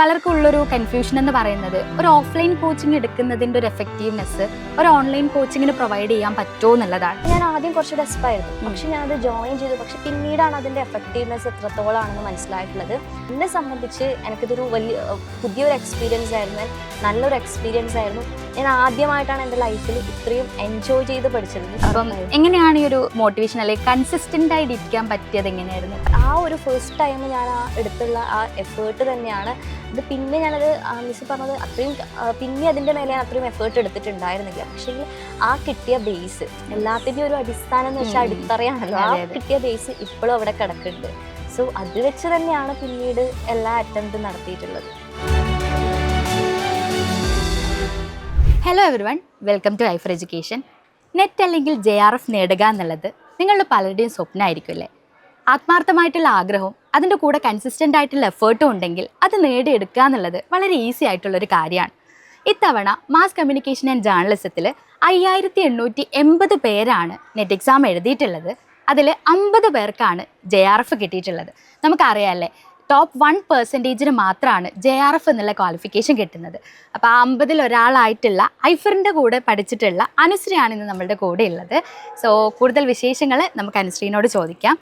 പലർക്കും ഉള്ളൊരു കൺഫ്യൂഷൻ എന്ന് പറയുന്നത് ഒരു ഓഫ്ലൈൻ കോച്ചിങ് എടുക്കുന്നതിന്റെ ഒരു എഫക്റ്റീവ്നെസ് ഒരു ഓൺലൈൻ കോച്ചിങ്ങിന് പ്രൊവൈഡ് ചെയ്യാൻ പറ്റുമോ എന്നുള്ളതാണ്. ഞാൻ ആദ്യം കുറച്ച് ഡെസ്പായിരുന്നു പക്ഷെ ഞാൻ അത് ജോയിൻ ചെയ്തു. പക്ഷെ പിന്നീടാണ് അതിന്റെ എഫക്റ്റീവ്നെസ് എത്രത്തോളാണെന്ന് മനസ്സിലായിട്ടുള്ളത്. എന്നെ സംബന്ധിച്ച് എനിക്കിതൊരു വലിയ പുതിയൊരു എക്സ്പീരിയൻസ് ആയിരുന്നു. നല്ലൊരു എക്സ്പീരിയൻസ് ആയിരുന്നു. ഞാൻ ആദ്യമായിട്ടാണ് എന്റെ ലൈഫിൽ ഇത്രയും എൻജോയ് ചെയ്ത് പഠിച്ചത് അപ്പം എങ്ങനെയാണ് ഈ ഒരു മോട്ടിവേഷൻ അല്ലെങ്കിൽ കൺസിസ്റ്റന്റ് ആയിട്ട് ഇരിക്കാൻ പറ്റിയത് എങ്ങനെയായിരുന്നു? ആ ഒരു ഫസ്റ്റ് ടൈം ഞാൻ ആ എടുത്തുള്ള ആ എഫേർട്ട് തന്നെയാണ് അത് പിന്നെ ഞാനത് മിസ് പറഞ്ഞത് അത്രയും പിന്നെ അതിന്റെ മേലെ ഞാൻ അത്രയും എഫേർട്ട് എടുത്തിട്ടുണ്ടായിരുന്നില്ല. പക്ഷേ ആ കിട്ടിയ ബേസ് എല്ലാത്തിന്റെയും ഒരു അടിസ്ഥാനം എന്ന് വെച്ചാൽ. അടിത്തറയാണല്ലോ. ആ. കിട്ടിയ ബേസ് ഇപ്പോഴും അവിടെ കിടക്കുന്നുണ്ട്. സോ അത് വെച്ച് തന്നെയാണ് പിന്നീട് എല്ലാ അറ്റംപ്റ്റും നടത്തിയിട്ടുള്ളത്. Hello everyone welcome to life education NET അല്ലെങ്കിൽ ജെ ആർ എഫ് നേടുക എന്നുള്ളത് നിങ്ങളുടെ പലരുടെയും സ്വപ്നമായിരിക്കും അല്ലേ? ആത്മാർത്ഥമായിട്ടുള്ള ആഗ്രഹവും അതിന്റെ കൂടെ കൺസിസ്റ്റന്റ് ആയിട്ടുള്ള എഫേർട്ടും ഉണ്ടെങ്കിൽ അത് നേടിയെടുക്കുക എന്നുള്ളത് വളരെ ഈസി ആയിട്ടുള്ളൊരു കാര്യമാണ്. ഇത്തവണ മാസ് കമ്മ്യൂണിക്കേഷൻ ആൻഡ് ജേർണലിസത്തിൽ അയ്യായിരത്തി എണ്ണൂറ്റി എൺപത് പേരാണ് നെറ്റ് എക്സാം എഴുതിയിട്ടുള്ളത്. അതിൽ അമ്പത് പേർക്കാണ് ജെ ആർ എഫ് കിട്ടിയിട്ടുള്ളത്. നമുക്കറിയാമല്ലേ ടോപ്പ് വൺ പെർസെന്റേജിന് മാത്രമാണ് ജെ ആർ എഫ് എന്നുള്ള ക്വാളിഫിക്കേഷൻ കിട്ടുന്നത്. അപ്പോൾ ആ അമ്പതിൽ ഒരാളായിട്ടുള്ള ഐഫറിന്റെ കൂടെ പഠിച്ചിട്ടുള്ള അനുശ്രീയാണ് ഇന്ന് നമ്മളുടെ കൂടെ ഉള്ളത്. സോ കൂടുതൽ വിശേഷങ്ങൾ നമുക്ക് അനുശ്രീനോട് ചോദിക്കാം.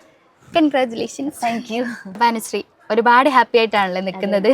കൺഗ്രാറ്റുലേഷൻസ് താങ്ക് യു അനുശ്രീ ഒരുപാട് ഹാപ്പി ആയിട്ടാണല്ലോ നിൽക്കുന്നത്.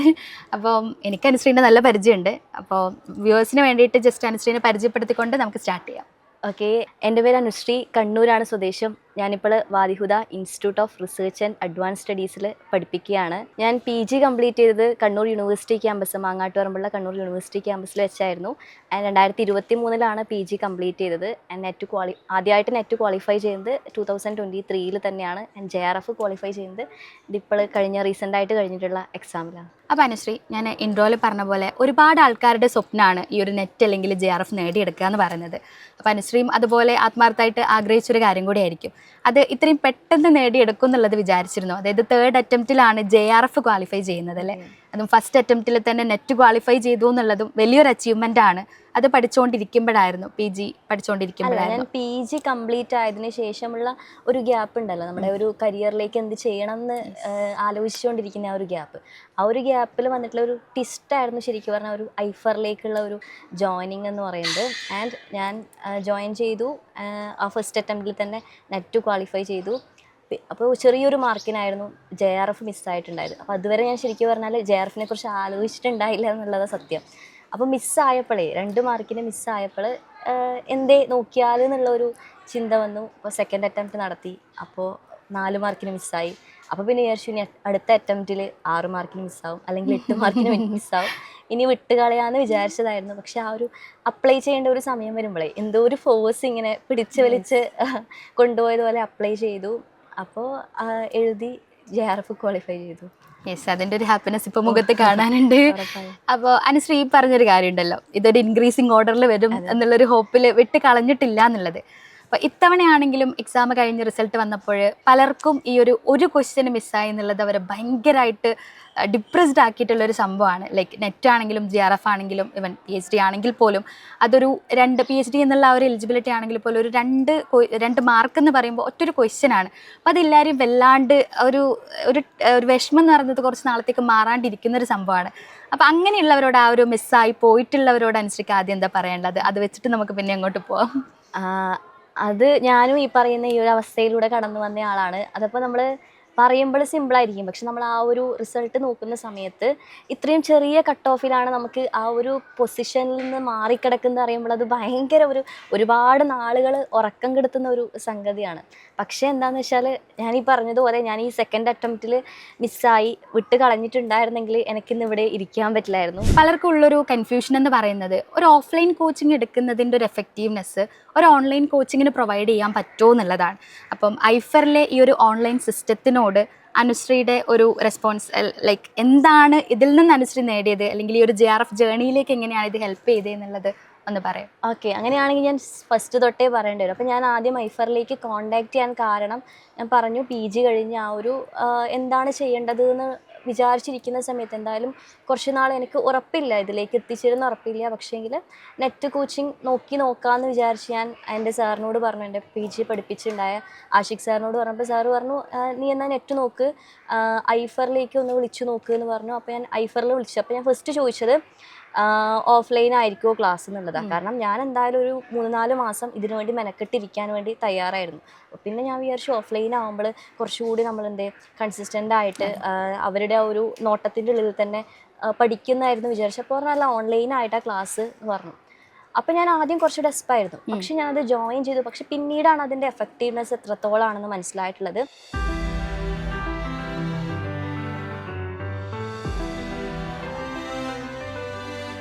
അപ്പോൾ എനിക്ക് അനുശ്രീന്റെ നല്ല പരിചയമുണ്ട്. അപ്പോൾ വ്യൂവേഴ്സിന് വേണ്ടിയിട്ട് ജസ്റ്റ് അനുശ്രീനെ പരിചയപ്പെടുത്തിക്കൊണ്ട് നമുക്ക് സ്റ്റാർട്ട് ചെയ്യാം. ഓക്കെ എന്റെ പേര് അനുശ്രീ കണ്ണൂരാണ് സ്വദേശം. ഞാനിപ്പോൾ Wadihuda institute of research and advance സ്റ്റഡീസിൽ പഠിപ്പിക്കുകയാണ് ഞാൻ പി ജി കംപ്ലീറ്റ് ചെയ്തത് കണ്ണൂർ യൂണിവേഴ്സിറ്റി ക്യാമ്പസ് മാങ്ങാട്ടുപറമ്പുള്ള കണ്ണൂർ യൂണിവേഴ്സിറ്റി ക്യാമ്പസിൽ വെച്ചായിരുന്നു. ആൻഡ് രണ്ടായിരത്തി ഇരുപത്തി മൂന്നിലാണ് പി ജി കംപ്ലീറ്റ് ചെയ്തത്. ആൻഡ് നെറ്റ് ക്വാളി ആദ്യമായിട്ട് നെറ്റ് ക്വാളിഫൈ ചെയ്യുന്നത് ടു തൗസൻഡ് ട്വന്റി ത്രീയിൽ തന്നെയാണ്. And J R F qualify ചെയ്യുന്നത്. ഇതിപ്പോൾ കഴിഞ്ഞ റീസെന്റ് ആയിട്ട് കഴിഞ്ഞിട്ടുള്ള എക്സാമിലാണ് അപ്പോൾ അനുശ്രീ ഞാൻ ഇൻട്രോയിൽ പറഞ്ഞ പോലെ ഒരുപാട് ആൾക്കാരുടെ സ്വപ്നമാണ് ഈ ഒരു നെറ്റ് അല്ലെങ്കിൽ ജെ ആർ എഫ് നേടിയെടുക്കുക എന്ന് പറയുന്നത്. അപ്പോൾ അനുശ്രീയും അതുപോലെ ആത്മാർത്ഥമായിട്ട് ആഗ്രഹിച്ചൊരു കാര്യം കൂടിയായിരിക്കും അത് ഇത്രയും പെട്ടെന്ന് നേടിയെടുക്കും എന്നുള്ളത് വിചാരിച്ചിരുന്നു. അതായത് തേർഡ് അറ്റംപ്റ്റിലാണ് ജെ ആർ എഫ് ക്വാളിഫൈ ചെയ്യുന്നത് അല്ലേ? അതും ഫസ്റ്റ് അറ്റംപ്റ്റിൽ തന്നെ നെറ്റ് ക്വാളിഫൈ ചെയ്തു എന്നുള്ളതും വലിയൊരു അച്ചീവ്മെന്റ് ആണ്. അത് പഠിച്ചുകൊണ്ടിരിക്കുമ്പോഴായിരുന്നു പി ജി പഠിച്ചുകൊണ്ടിരിക്കുമ്പോഴായിരുന്നു പി ജി കംപ്ലീറ്റ് ആയതിനു ശേഷമുള്ള ഒരു ഗ്യാപ്പ് ഉണ്ടല്ലോ. നമ്മുടെ ഒരു കരിയറിലേക്ക് എന്ത് ചെയ്യണം എന്ന് ആലോചിച്ചുകൊണ്ടിരിക്കുന്ന ആ ഒരു ഗ്യാപ്പ് ആ ഒരു ഗ്യാപ്പിൽ വന്നിട്ടുള്ള ഒരു ട്വിസ്റ്റായിരുന്നു ശരിക്കും പറഞ്ഞാൽ ഒരു ഐഫറിലേക്കുള്ള ഒരു ജോയിനിങ് എന്ന് പറയുന്നത്. ആൻഡ് ഞാൻ ജോയിൻ ചെയ്തു. ആ, ഫസ്റ്റ് അറ്റംപ്റ്റിൽ തന്നെ നെറ്റ് ക്വാളിഫൈ ചെയ്തു. അപ്പോൾ ചെറിയൊരു മാർക്കിനായിരുന്നു ജെ ആർ എഫ് മിസ്സായിട്ടുണ്ടായത് അപ്പോൾ അതുവരെ ഞാൻ ശരിക്കും പറഞ്ഞാൽ ജെ ആർ എഫിനെ കുറിച്ച് ആലോചിച്ചിട്ടുണ്ടായില്ല എന്നുള്ളതാണ് സത്യം. അപ്പോൾ മിസ്സായപ്പോഴേ രണ്ട് മാർക്കിന് മിസ്സായപ്പോൾ എന്തേ നോക്കിയാൽ എന്നുള്ളൊരു ചിന്ത വന്നു. അപ്പോൾ സെക്കൻഡ് അറ്റംപ്റ്റ് നടത്തി. അപ്പോൾ നാല് മാർക്കിന് മിസ്സായി അപ്പോൾ പിന്നെ വിചാരിച്ചു ഇനി അടുത്ത അറ്റംപ്റ്റിൽ ആറ് മാർക്കിന് മിസ്സാവും അല്ലെങ്കിൽ എട്ട് മാർക്കിന് മിസ്സാവും ഇനി വിട്ടുകളയാന്ന് വിചാരിച്ചതായിരുന്നു. പക്ഷെ ആ ഒരു അപ്ലൈ ചെയ്യേണ്ട ഒരു സമയം വരുമ്പോഴേ എന്തോ ഒരു ഫോഴ്സ് ഇങ്ങനെ പിടിച്ചു വലിച്ച് കൊണ്ടുപോയതുപോലെ അപ്ലൈ ചെയ്തു. അപ്പോൾ എഴുതി ജെ ആർ എഫ് ക്വാളിഫൈ ചെയ്തു. യെസ് അതിന്റെ ഒരു ഹാപ്പിനെസ് ഇപ്പോൾ മുഖത്ത് കാണാനുണ്ട്. അപ്പോൾ അനുശ്രീ പറഞ്ഞൊരു കാര്യമുണ്ടല്ലോ. ഇതൊരു ഇൻക്രീസിങ് ഓർഡറിൽ വരും എന്നുള്ളൊരു ഹോപ്പിൽ വിട്ട് കളഞ്ഞിട്ടില്ല എന്നുള്ളത്. അപ്പോൾ ഇത്തവണയാണെങ്കിലും എക്സാം കഴിഞ്ഞ് റിസൾട്ട് വന്നപ്പോൾ പലർക്കും ഈ ഒരു ഒരു ക്വസ്റ്റ്യൻ മിസ്സായി എന്നുള്ളത് അവരെ ഭയങ്കരമായിട്ട് ഡിപ്രസ്ഡ് ആക്കിയിട്ടുള്ള ഒരു സംഭവമാണ്. ലൈക്ക് നെറ്റ് ആണെങ്കിലും ജി ആർ എഫ് ആണെങ്കിലും ഇവൻ പി എച്ച് ഡി ആണെങ്കിൽ പോലും അതൊരു രണ്ട് പി എച്ച് ഡി എന്നുള്ള ആ ഒരു എലിജിബിലിറ്റി ആണെങ്കിൽ പോലും ഒരു രണ്ട് രണ്ട് മാർക്ക് എന്ന് പറയുമ്പോൾ ഒറ്റൊരു ക്വസ്റ്റ്യൻ ആണ്. അപ്പോൾ അതെല്ലാവരും വല്ലാണ്ട് ഒരു ഒരു ഒരു വിഷമം എന്ന് പറയുന്നത് കുറച്ച് നാളത്തേക്ക് മാറാണ്ടിരിക്കുന്ന ഒരു സംഭവമാണ്. അപ്പോൾ അങ്ങനെയുള്ളവരോട് ആ ഒരു മിസ്സായി പോയിട്ടുള്ളവരോട് അനുസരിച്ച് ആദ്യം എന്താ പറയേണ്ടത് അത് വെച്ചിട്ട് നമുക്ക് പിന്നെ അങ്ങോട്ട് പോവാം. അത് ഞാനും ഈ പറയുന്ന ഈ ഒരു അവസ്ഥയിലൂടെ കടന്നു വന്ന ആളാണ്. അതപ്പോൾ നമ്മൾ പറയുമ്പോൾ സിമ്പിളായിരിക്കും പക്ഷെ നമ്മൾ ആ ഒരു റിസൾട്ട് നോക്കുന്ന സമയത്ത് ഇത്രയും ചെറിയ കട്ട് ഓഫിലാണ് നമുക്ക് ആ ഒരു പൊസിഷനിൽ നിന്ന് മാറിക്കിടക്കുന്ന അറിയുമ്പോൾ അത് ഭയങ്കര ഒരു ഒരുപാട് നാളുകൾ ഉറക്കം കെടുത്തുന്ന ഒരു സംഗതിയാണ്. പക്ഷേ എന്താണെന്ന് വെച്ചാൽ ഞാൻ ഈ പറഞ്ഞതുപോലെ ഞാൻ ഈ സെക്കൻഡ് അറ്റംപ്റ്റിൽ മിസ്സായി വിട്ട് കളഞ്ഞിട്ടുണ്ടായിരുന്നെങ്കിൽ എനിക്കിന്ന് ഇവിടെ ഇരിക്കാൻ പറ്റില്ലായിരുന്നു. പലർക്കും ഉള്ളൊരു കൺഫ്യൂഷൻ എന്ന് പറയുന്നത് ഒരു ഓഫ്ലൈൻ കോച്ചിങ് എടുക്കുന്നതിന്റെ ഒരു എഫക്റ്റീവ്നെസ് ഒരു ഓൺലൈൻ കോച്ചിങ്ങിന് പ്രൊവൈഡ് ചെയ്യാൻ പറ്റുമോ എന്നുള്ളതാണ്. അപ്പം ഐഫറിലെ ഈ ഒരു ഓൺലൈൻ സിസ്റ്റത്തിനോട് അനുശ്രീയുടെ ഒരു റെസ്പോൺസ് ലൈക്ക് എന്താണ് ഇതിൽ നിന്ന് അനുശ്രീ നേടിയത്? അല്ലെങ്കിൽ ഈ ഒരു ജെ ആർ എഫ് ജേണിയിലേക്ക് എങ്ങനെയാണ് ഇത് ഹെൽപ്പ് ചെയ്തത് എന്നുള്ളത് ഒന്ന് പറയാം. ഓക്കെ അങ്ങനെയാണെങ്കിൽ ഞാൻ ഫസ്റ്റ് തൊട്ടേ പറയേണ്ടി വരും. അപ്പോൾ ഞാൻ ആദ്യം ഐഫറിലേക്ക് കോണ്ടാക്ട് ചെയ്യാൻ കാരണം ഞാൻ പറഞ്ഞു പി ജി കഴിഞ്ഞ് ആ ഒരു എന്താണ് ചെയ്യേണ്ടത് എന്ന് വിചാരിച്ചിരിക്കുന്ന സമയത്ത് എന്തായാലും കുറച്ച് നാൾ എനിക്ക് ഉറപ്പില്ല ഇതിലേക്ക് എത്തിച്ചേരുന്ന ഉറപ്പില്ല. പക്ഷേങ്കിൽ നെറ്റ് കോച്ചിങ് നോക്കി നോക്കാമെന്ന് വിചാരിച്ച് ഞാൻ എന്റെ സാറിനോട് പറഞ്ഞു എന്റെ പി ജി പഠിപ്പിച്ചിട്ടുണ്ടായ ആഷിഖ് സാറിനോട് പറഞ്ഞപ്പോൾ സാറ് പറഞ്ഞു നീ എന്നാൽ നെറ്റ് നോക്ക് ഐഫറിലേക്ക് ഒന്ന് വിളിച്ചു നോക്ക് എന്ന് പറഞ്ഞു. അപ്പോൾ ഞാൻ ഐഫറിൽ വിളിച്ചു. അപ്പോൾ ഞാൻ ഫസ്റ്റ് ചോദിച്ചത് ഓഫ്ലൈൻ ആയിരിക്കുമോ ക്ലാസ് എന്നുള്ളതാണ് കാരണം ഞാൻ എന്തായാലും ഒരു മൂന്ന് നാല് മാസം ഇതിനു വേണ്ടി മെനക്കെട്ടിരിക്കാൻ വേണ്ടി തയ്യാറായിരുന്നു. പിന്നെ ഞാൻ വിചാരിച്ചു ഓഫ്ലൈൻ ആകുമ്പോൾ കുറച്ചുകൂടി നമ്മൾ എന്തേ കൺസിസ്റ്റന്റ് ആയിട്ട് അവരുടെ ആ ഒരു നോട്ടത്തിന്റെ ഉള്ളിൽ തന്നെ പഠിക്കുന്നതായിരുന്നു വിചാരിച്ചപ്പോൾ പറഞ്ഞാൽ ഓൺലൈൻ ആയിട്ടാണ് ക്ലാസ് എന്ന് പറഞ്ഞു. അപ്പോൾ ഞാൻ ആദ്യം കുറച്ച് ഡെസ്പായിരുന്നു പക്ഷെ ഞാനത് ജോയിൻ ചെയ്തു. പക്ഷെ പിന്നീടാണ് അതിന്റെ എഫക്റ്റീവ്നെസ് എത്രത്തോളാണെന്ന് മനസ്സിലായിട്ടുള്ളത്.